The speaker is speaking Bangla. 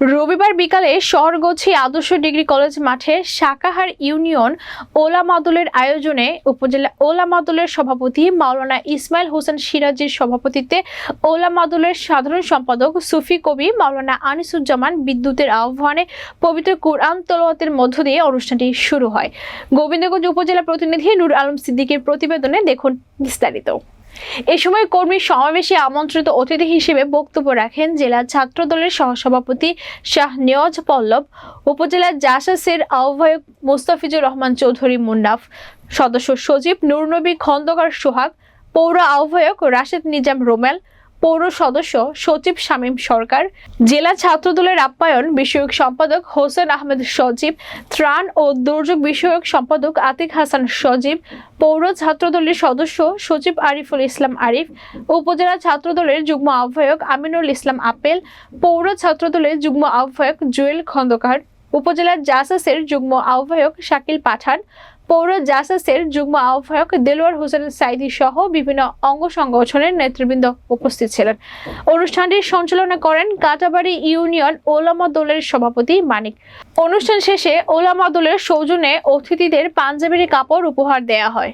রবিবার বিকালে শহরগছি আদর্শ ডিগ্রি কলেজ মাঠে শাকাহার ইউনিয়ন ওলামাদুলের আয়োজনে উপজেলা ওলামাদুলের সভাপতি মাওলানা ইসমাইল হোসেন সিরাজির সভাপতিত্বে ওলামাদুলের সাধারণ সম্পাদক সুফি কবি মাওলানা আনিসুজ্জামান বিদ্যুতের আহ্বানে পবিত্র কুরআন তলোয়াতের মধ্য দিয়ে অনুষ্ঠানটি শুরু হয়। গোবিন্দগঞ্জ উপজেলা প্রতিনিধি নুর আলম সিদ্দিকের প্রতিবেদনে দেখুন বিস্তারিত। এ সময় কর্মী সমাবেশে আমন্ত্রিত অতিথি হিসেবে বক্তব্য রাখেন জেলা ছাত্র দলের সহসভাপতি শাহ নিয়াজ পল্লব, উপজেলা জাসাসের আহ্বায়ক মুস্তাফিজুর রহমান চৌধুরী মুন্নাফ, সদস্য সচিব নুরনবী খন্দকার সোহাগ, পৌর আহ্বায়ক রাশেদ নিজাম রোমেল পৌর সদস্য সচিব শামীম সরকার, জেলা ছাত্রদলের আপ্যায়ন বিষয়ক সম্পাদক হোসেন আহমেদ সজীব ত্রাণ ও দুর্যোগ বিষয়ক সম্পাদক আতিক হাসান সজীব পৌর ছাত্রদলের সদস্য সচিব আরিফুল ইসলাম আরিফ, উপজেলা ছাত্রদলের যুগ্ম আহ্বায়ক আমিনুল ইসলাম আপেল, পৌর ছাত্রদলের যুগ্ম আহ্বায়ক জুয়েল খন্দকার উপজেলা জাসাসের যুগ্ম আহ্বায়ক শাকিল পাঠান, পৌর জাসাসের যুগ্ম আহ্বায়ক দেলোয়ার হোসেন সাইদি সহ বিভিন্ন অঙ্গ সংগঠনের নেতৃবৃন্দ উপস্থিত ছিলেন। অনুষ্ঠানটি সঞ্চালনা করেন কাটাবাড়ি ইউনিয়ন ওলামা দলের সভাপতি মানিক। অনুষ্ঠান শেষে ওলামা দলের সৌজন্যে অতিথিদের পাঞ্জাবির কাপড় উপহার দেয়া হয়।